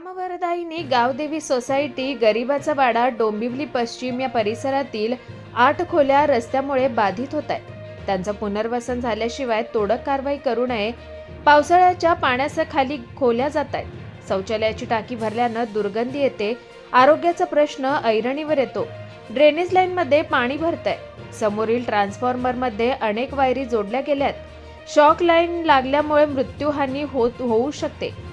Gavdevi society गरिबाचा वाडा डोंबिवली पश्चिम या परिसरातील आठ खोल्या रस्त्यामुळे बाधित होत आहेत त्यांचं पुनर्वसन झाल्याशिवाय तोडक कारवाई करू नये. पावसाळ्याच्या पाण्याच्या खाली खोल्या जात आहेत. शौचालयाची टाकी भरल्यानं दुर्गंधी येते. आरोग्याचा प्रश्न ऐरणीवर येतो. ड्रेनेज लाईनमध्ये पाणी भरतंय. समोरील ट्रान्सफॉर्मरमध्ये अनेक वायरी जोडल्या गेल्यात. शॉक लाईन लागल्यामुळे मृत्यूहानी होत होऊ शकते.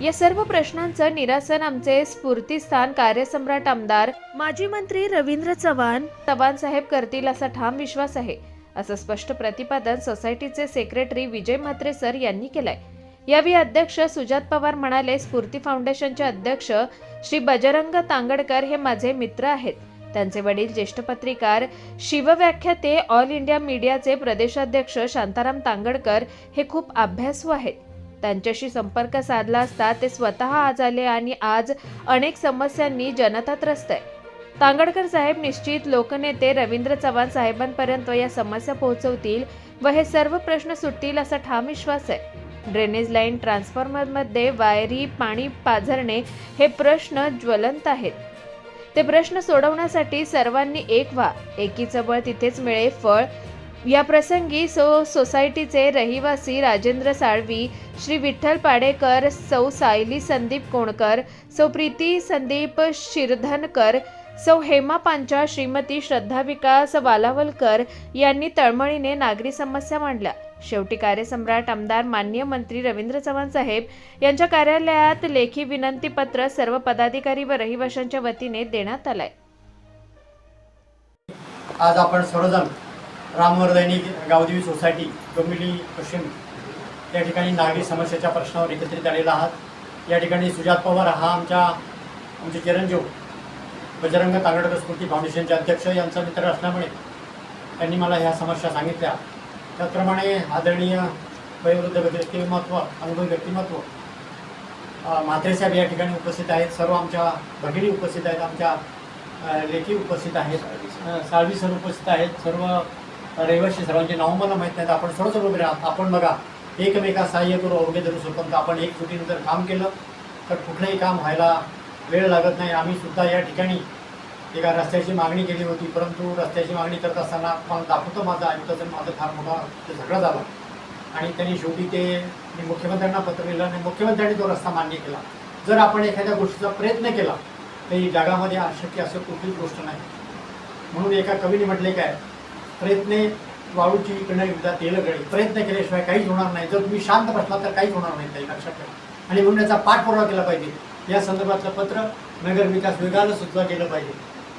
या सर्व प्रश्नांचं निरासन आमचे स्फूर्तीस्थान कार्यसम्राट आमदार माजी मंत्री रवींद्र चव्हाण चव्हाण साहेब करतील असा ठाम विश्वास आहे असं स्पष्ट प्रतिपादन सोसायटीचे सेक्रेटरी विजय म्हात्रे सर यांनी केलंय. यावेळी अध्यक्ष सुजात पवार म्हणाले स्फूर्ती फाउंडेशनचे अध्यक्ष श्री बजरंग तांगडकर हे माझे मित्र आहेत. त्यांचे वडील ज्येष्ठ पत्रकार शिवव्याख्याते ऑल इंडिया मीडियाचे प्रदेशाध्यक्ष शांताराम तांगडकर हे खूप अभ्यासू आहेत. त्यांच्याशी संपर्क साधला असता ते स्वतः आज आले आणि आज अनेक समस्यांनी जनता त्रस्त आहे. तांगडकर साहेब निश्चित लोकनेते रवींद्र चव्हाण साहेबांपर्यंत या समस्या पोहोचवतील व हे सर्व प्रश्न सुटतील असा ठाम विश्वास आहे. ड्रेनेज लाईन ट्रान्सफॉर्मरमध्ये वायरी पाणी पाझरणे हे प्रश्न ज्वलंत आहेत. ते प्रश्न सोडवण्यासाठी सर्वांनी एक व्हा. एकीचं बळ तिथेच मिळे फळ. या प्रसंगी सो सोसायटीचे रहिवासी राजेंद्र साळवी श्री विठ्ठल पाडेकर सौ सायली संदीप कोणकर सौ प्रीती संदीप शिरधनकर सौ हेमा पांचा श्रीमती श्रद्धा विकास वालावलकर यांनी तळमळीने नागरी समस्या मांडल्या. शेवटी कार्यसम्राट आमदार मान्य मंत्री रवींद्र चव्हाण साहेब यांच्या कार्यालयात लेखी विनंतीपत्र सर्व पदाधिकारी व रहिवाशांच्या वतीने देण्यात आलंय. आज आपण सर्वजण रामवर्धनी गावदेवी सोसायटी डोंबिवली पश्चिम. या ठिकाणी नागरी समस्येच्या प्रश्नावर एकत्रित आलेला आहात. या ठिकाणी सुजात पवार हा आमच्या आमचे चिरंजीव बजरंग तांगडकर स्मृती फाउंडेशनचे अध्यक्ष यांचा मित्र असल्यामुळे त्यांनी मला ह्या समस्या सांगितल्या. त्याचप्रमाणे आदरणीय वयोवृद्ध व्यक्तिमत्व अनुभवी व्यक्तिमत्व अ, साहेब या ठिकाणी उपस्थित आहेत. सर्व आमच्या भगिनी उपस्थित आहेत. आमच्या लेखी उपस्थित आहेत. साळवी सर उपस्थित आहेत. सर्व रहिवासी सर्वांचे नाव मला माहीत नाहीत. आपण सर्व सर्व राहत आपण बघा एकमेका सहाय्य करू अवघे धरू शकतो तर आपण एक फुटीनं जर काम केलं तर कुठलंही काम व्हायला वेळ लागत नाही. आम्ही सुद्धा या ठिकाणी एका रस्त्याची मागणी केली होती परंतु रस्त्याची मागणी करत असताना मला दाखवतो माझा आयुक्ताचं माझं फार मोठा ते झगडा झाला. आणि त्यांनी शेवटी ते मी मुख्यमंत्र्यांना पत्र लिहिलं आणि मुख्यमंत्र्यांनी तो रस्ता मान्य केला. जर आपण एखाद्या गोष्टीचा प्रयत्न केला तर ही जगामध्ये अशक्य असं कुठलीच गोष्ट नाही. म्हणून एका कवीने म्हटले काय प्रयत्ने वाळूची इकडनं एकदा तेल गळे. प्रयत्न केल्याशिवाय काहीच होणार नाही. जर तुम्ही शांत बसला तर काहीच होणार नाही काही लक्षात ठेवा. आणि म्हणून याचा पाठपुरावा केला पाहिजे. या संदर्भातलं पत्र नगर विकास सुद्धा केलं पाहिजे.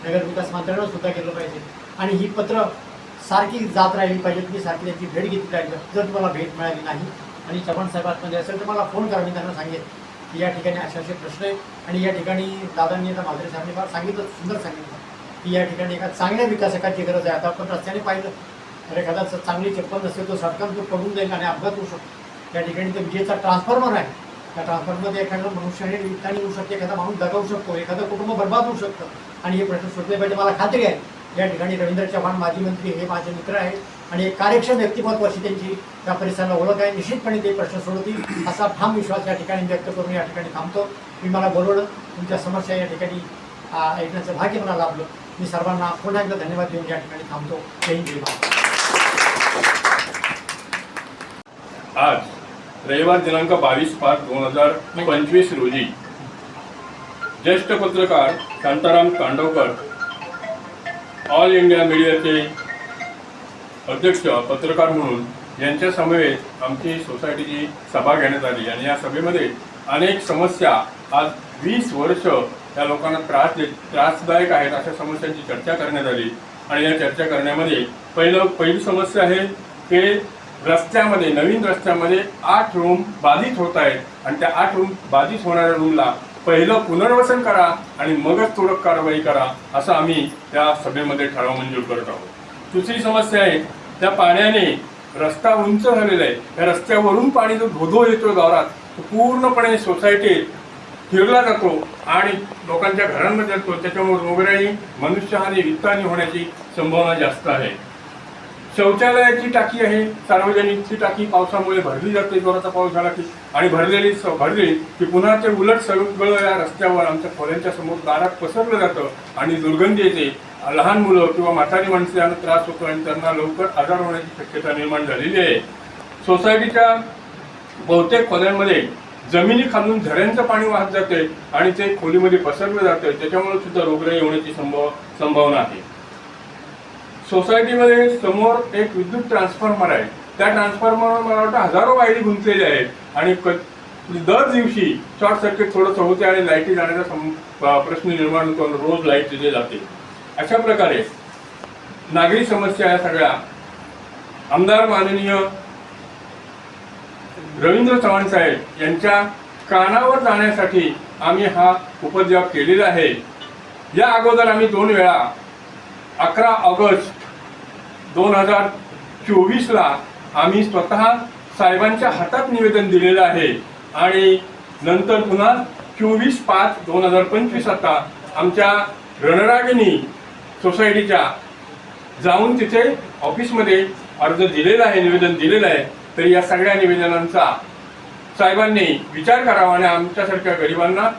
नगर विकास सुद्धा केलं पाहिजे. आणि ही पत्र सारखी जात राहिली पाहिजे. तुम्ही सारखी त्याची भेट घेतली पाहिजे. जर तुम्हाला भेट मिळाली नाही आणि चव्हाण साहेबांमध्ये असेल तर मला फोन करा. मी त्यांना सांगेन की या ठिकाणी असे असे प्रश्न आहे. आणि या ठिकाणी दादांनी आता माधुरी साहेबांनी फार सांगितलं सुंदर सांगितलं. की या ठिकाणी एका चांगल्या विकासकाची गरज आहे. आता आपण रस्त्याने पाहिलं तर एखादा चांगली चप्पल नसेल तो सटकन तो पडून जाईल आणि अपघात होऊ शकतो. त्या ठिकाणी तो विजेचा ट्रान्सफॉर्मर आहे. त्या ट्रान्सफॉर्मरमध्ये एखादा मनुष्याने वित्ताने होऊ शकते एखादा माणूस दगावू शकतो एखादं कुटुंब बर्बाद होऊ शकतं. आणि हे प्रश्न सुटले पाहिजे मला खात्री आहे. या ठिकाणी रवींद्र चव्हाण माजी मंत्री हे माझे मित्र आहेत आणि एक कार्यक्षम व्यक्तिमत्व अशी त्यांची त्या परिसराला ओळख आहे. निश्चितपणे ते प्रश्न सोडवतील असा ठाम विश्वास या ठिकाणी व्यक्त करून या ठिकाणी थांबतो. मी मला बोलवलं तुमच्या समस्या या ठिकाणी ऐकण्याचं भाग्य मला लाभलं. मी सर्वांना पुन्हा एकदा धन्यवाद देऊन या ठिकाणी थांबतो. जय हिंद जय आज रविवार दिनांक बावीस पाच दोन हजार पंचवीस रोजी ज्येष्ठ पत्रकार शांताराम कांडवकर ऑल इंडिया मीडियाचे अध्यक्ष पत्रकार म्हणून यांच्या समवेत आमची सोसायटीची सभा घेण्यात आली. आणि या सभेमध्ये अनेक समस्या आज वीस वर्ष या लोकांना त्रास दे त्रासदायक आहेत अशा समस्यांची चर्चा करण्यात आली. आणि या चर्चा करण्यामध्ये पहिलं पहिली समस्या आहे की रस्त्यामध्ये नवीन रस्त्यामध्ये आठ रूम बाधित होत आहेत. आणि त्या आठ रूम बाधित होणाऱ्या रूमला पहिलं पुनर्वसन करा आणि मगच तोडक कारवाई करा असं आम्ही त्या सभेमध्ये ठराव मंजूर करत आहोत. दुसरी समस्या आहे त्या पाण्याने रस्ता उंच झालेला आहे. त्या रस्त्यावरून पाणी जो धोधो येतो गावात तो पूर्णपणे सोसायटीत फिरला जातो आणि लोकांच्या घरांमध्ये जातो त्याच्यामुळे रोगराई मनुष्यहानी वित्तहानी होण्याची संभावना जास्त आहे. शौचालयाची टाकी आहे. सार्वजनिकची टाकी पावसामुळे भरली जाते जोराचा पाऊस झाला की आणि भरलेली स- भरली की पुन्हा ते उलट सगळं या रस्त्यावर आमच्या खोल्यांच्या समोर दारात पसरलं जातं आणि दुर्गंधी येते. लहान मुलं किंवा म्हातारी माणसं यांना त्रास होतो आणि त्यांना लवकर आजार होण्याची शक्यता निर्माण झालेली आहे. सोसायटीच्या बहुतेक खोल्यांमध्ये जमिनी खालून झऱ्यांचं पाणी वाहत जाते आणि ते खोलीमध्ये पसरलं जातं. त्याच्यामुळे सुद्धा रोगराई होण्याची संभव संभावना आहे. सोसायटीमध्ये समोर एक विद्युत ट्रान्सफॉर्मर आहे. त्या ट्रान्सफॉर्मरवर मला वाटतं हजारो वायरी गुंतलेल्या आहेत आणि दर दिवशी शॉर्ट सर्किट थोडंसं होते आणि लाईटी जाण्याचा प्रश्न निर्माण होतो रोज लाइट दिली जाते. अशा प्रकारे नागरी समस्या या सगळ्या. आमदार माननीय रवींद्र चव्हाण साहेब यांच्या कानावर जाण्यासाठी आम्ही हा उपद्रव केलेला आहे. या अगोदर आम्ही दोन वेळा अकरा ऑगस्ट दोन हजार चोवीसला आम्ही स्वतः साहेबांच्या हातात निवेदन दिलेलं आहे आणि नंतर पुन्हा चोवीस पाच दोन हजार पंचवीस आता आमच्या रणरागिणी सोसायटीच्या जाऊन तिथे ऑफिसमध्ये अर्ज दिलेला आहे निवेदन दिलेलं आहे. तर या सगळ्या निवेदनांचा साहेबांनी विचार करावा आणि आमच्यासारख्या गरिबांना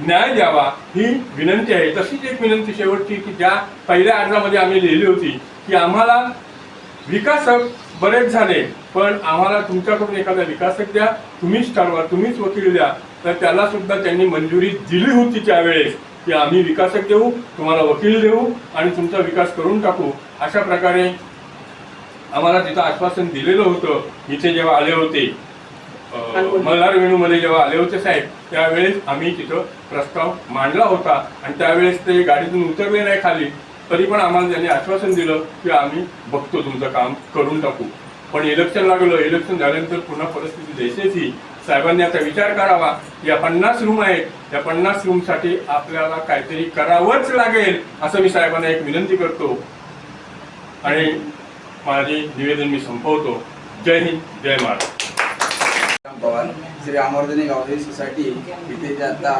न्याय द्यावा ही विनंती आहे. तशीच एक विनंती शेवटची की ज्या पहिल्या अर्जामध्ये आम्ही लिहिली होती की आम्हाला विकासक बरेच झाले पण आम्हाला तुमच्याकडून एखादा विकासक द्या तुम्हीच ठरवा तुम्हीच वकील द्या. तर त्याला सुद्धा त्यांनी मंजुरी दिली होती त्यावेळेस की आम्ही विकासक देऊ तुम्हाला वकील देऊ आणि तुमचा विकास करून टाकू. अशा प्रकारे आम्हाला तिथं आश्वासन दिलेलं होतं इथे जेव्हा आले होते. मल्हार वेणूमध्ये जेव्हा आले होते साहेब त्यावेळेस आम्ही तिथं प्रस्ताव मांडला होता आणि त्यावेळेस ते गाडीतून उतरले नाही खाली. तरी पण आम्हाला त्यांनी आश्वासन दिलं की आम्ही बघतो तुमचं काम करून टाकू. पण इलेक्शन लागलं. इलेक्शन झाल्यानंतर पुन्हा परिस्थिती देशाची साहेबांनी आता विचार करावा. या पन्नास रूम आहेत. या पन्नास रूमसाठी आपल्याला काहीतरी करावंच लागेल असं मी साहेबांना एक विनंती करतो. आणि माझे निवेदन मी संपवतो. जय हिंद जय महाराष्ट्र. पवन पवार श्री अमरधनी गावदेवी सोसायटी इथे जे आता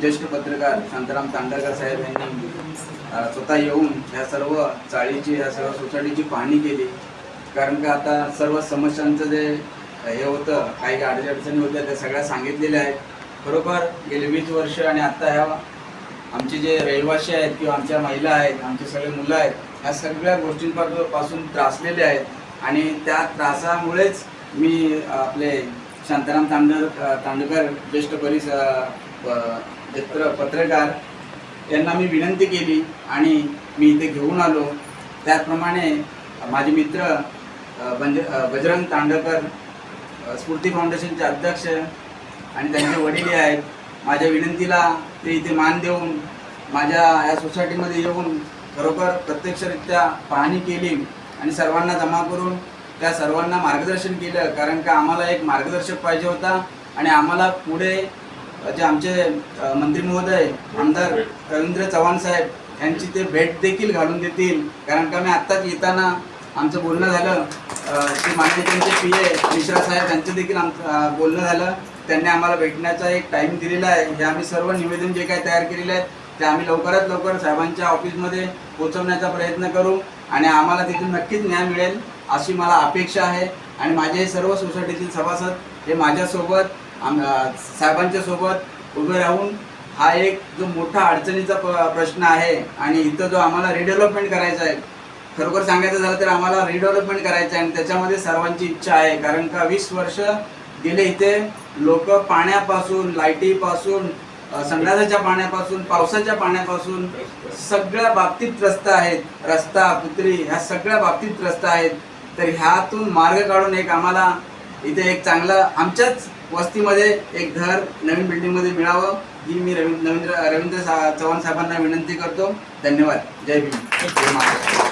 ज्येष्ठ पत्रकार शांताराम तांडकर साहेब यांनी स्वतः येऊन ह्या सर्व चाळीची ह्या सर्व सोसायटीची पाहणी केली. कारण का आता सर्व समस्यांचं जे हे होतं काही काही अडचणी अडचणी होत्या त्या सगळ्या सांगितलेल्या आहेत. बरोबर गेले वीस वर्ष आणि आता ह्या आमचे जे रहिवासी आहेत किंवा आमच्या महिला आहेत आमचे सगळे मुलं आहेत ह्या सगळ्या गोष्टींपासून पासून त्रासलेले आहेत. आणि त्या त्रासामुळेच मी आपले शांताराम तांडर तांडकर ज्येष्ठ परिस प- चित्र पत्रकार यांना मी विनंती केली आणि मी इथे घेऊन आलो. त्याचप्रमाणे माझे मित्र बंज बजरंग तांडकर स्फूर्ती फाउंडेशनचे अध्यक्ष आणि त्यांचे वडील आहेत. माझ्या विनंतीला ते इथे मान देऊन माझ्या या सोसायटीमध्ये येऊन खरोखर प्रत्यक्षरित्या पाहणी केली आणि सर्वांना जमा करून त्या सर्वांना मार्गदर्शन केलं कारण का आम्हाला एक मार्गदर्शक पाहिजे होता. आणि आम्हाला पुढे जे आमचे मंत्री महोदय आमदार रवींद्र चव्हाण साहेब यांची ते भेट देखील घालून देतील. कारण का मी आत्ताच येताना आमचं बोलणं झालं. अ, माननीय त्यांचे पी. ए. मिश्रा साहेब यांचं देखील आमचं बोलणं झालं. त्यांनी आम्हाला भेटण्याचा एक टाईम दिलेला आहे. हे आम्ही सर्व निवेदन जे काय तयार केलेले आहेत ते आम्ही लवकरात लवकर साहेबांच्या ऑफिसमध्ये पोचवण्याचा प्रयत्न करू आणि आम्हाला तिथून नक्कीच न्याय मिळेल अशी मला अपेक्षा आहे. आणि माझे हे सर्व सोसायटीतील सभासद हे माझ्यासोबत आम साहेबांच्या सोबत उभे राहून हा एक जो मोठा अडचणीचा प प्रश्न आहे आणि इथं जो आम्हाला रिडेव्हलपमेंट करायचा आहे खरोखर सांगायचं झालं तर आम्हाला रिडेव्हलपमेंट करायचं आहे आणि त्याच्यामध्ये सर्वांची इच्छा आहे. कारण का वीस वर्ष गेले इथे लोक पाण्यापासून लाईटीपासून संडासाच्या पाण्यापासून पावसाच्या पाण्यापासून सगळ्या बाबतीत त्रस्त आहेत. रस्ता पुत्री ह्या सगळ्या बाबतीत त्रस्त आहेत. तर ह्यातून मार्ग काढून एक आम्हाला इथे एक चांगलं आमच्याच वस्तीमध्ये एक घर नवीन बिल्डिंगमध्ये मिळावं ही मी रवी रवींद्र रवींद्र सा- चव्हाण साहेबांना विनंती करतो. धन्यवाद. जय भीम. जय महाराज.